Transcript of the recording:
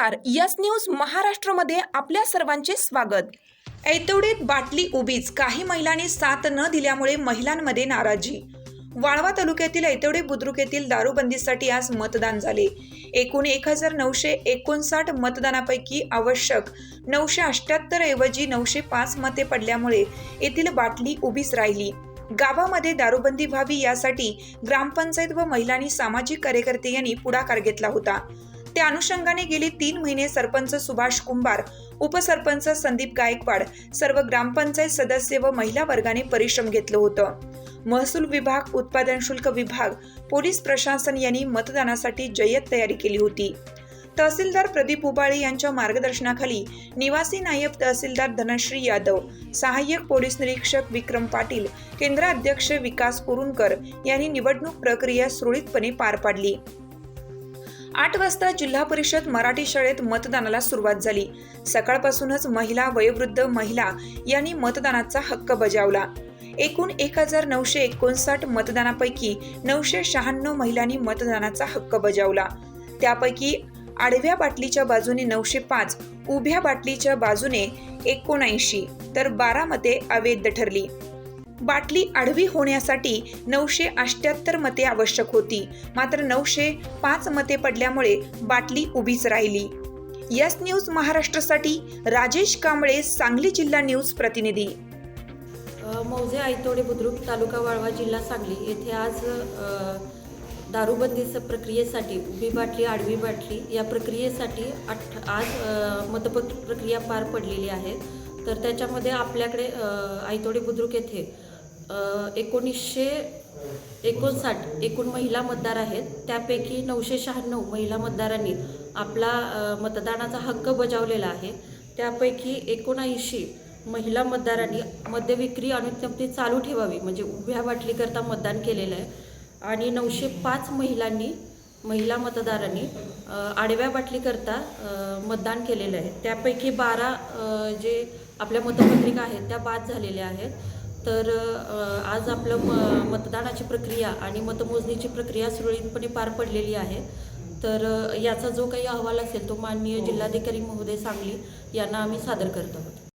नमस्कार. Yes news महाराष्ट्रमध्ये आपल्या सर्वांचे स्वागत. ऐतवडीत बाटली उभीच. काही महिलांनी साथ न दिल्यामुळे महिलांमध्ये नाराजी. वाळवा तालुक्यातील ऐतवडे बुद्रुक येथील दारूबंदीसाठी आज मतदान झाले. एकूण एक हजार नऊशे एकोणसाठ मतदानापैकी आवश्यक नऊशे अठ्याहत्तर ऐवजी नऊशे पाच मते पडल्यामुळे येथील बाटली उभीच राहिली. गावामध्ये दारूबंदी व्हावी यासाठी ग्रामपंचायत व महिलांनी सामाजिक कार्यकर्ते यांनी पुढाकार घेतला होता. त्या अनुषंगाने गेली तीन महिने सरपंच सुभाष कुंभार उपसरपंच संदीप गायकवाड सर्व ग्रामपंचायत सदस्य व महिला वर्गाने परिश्रम घेतलं होतं. महसूल विभाग उत्पादन शुल्क विभाग पोलीस प्रशासन यांनी मतदानासाठी जय्यत तयारी केली होती. तहसीलदार प्रदीप उबाळे यांच्या मार्गदर्शनाखाली निवासी नायब तहसीलदार धनश्री यादव सहाय्यक पोलीस निरीक्षक विक्रम पाटील केंद्राध्यक्ष विकास पुरुणकर यांनी निवडणूक प्रक्रिया सुरळीतपणे पार पाडली. आठ वाजता जिल्हा परिषद मराठी शाळेत मतदानाला सुरुवात झाली. सकाळपासूनच महिला वयोवृद्ध महिला यांनी मतदानाचा हक्क बजावला. एकूण एक हजार नऊशे एकोणसाठ मतदानापैकी नऊशे शहाण्णव महिलांनी मतदानाचा हक्क बजावला. त्यापैकी आडव्या बाटलीच्या बाजूने नऊशे पाच उभ्या बाटलीच्या बाजूने एकोणऐंशी तर बारा मते अवैध ठरली. बाटली आडवी होण्यासाठी नऊशे अष्ट्याहत्तर मते आवश्यक होती. मात्र नऊशे पाच मते पडल्यामुळे बाटली उभीच राहिली. यस न्यूज महाराष्ट्रासाठी राजेश कांबळे सांगली जिल्हा न्यूज प्रतिनिधी. मौजे आयतोडे बुद्रुक तालुका वाळवा जिल्हा सांगली. येथे आज दारूबंदी प्रक्रियेसाठी उभी बाटली आडवी बाटली या प्रक्रियेसाठी अठ आज अ, मतपत्र प्रक्रिया पार पडलेली आहे. तर त्याच्यामध्ये आपल्याकडे आयतोडे बुद्रुक येथे एकोणीसशे एकोणसाठ एकूण महिला मतदार आहेत. त्यापैकी नऊशे शहाण्णव महिला मतदारांनी आपला मतदानाचा हक्क बजावलेला आहे. त्यापैकी एकोणऐंशी महिला मतदारांनी मद्यविक्री अनुज्ञप्ती चालू ठेवावी म्हणजे उभ्या बाटलीकरता मतदान केलेलं आहे. आणि नऊशे पाच महिलांनी महिला मतदारांनी आडव्या बाटलीकरता मतदान केलेलं आहे. त्यापैकी बारा जे आपल्या मतपत्रिका आहेत त्या बाद झालेल्या आहेत. तर आज आपलं म मतदानाची प्रक्रिया आणि मतमोजणीची प्रक्रिया सुरळीतपणे पार पडलेली आहे. तर याचा जो काही अहवाल असेल तो माननीय जिल्हाधिकारी महोदय सांगली यांना आम्ही सादर करत आहोत.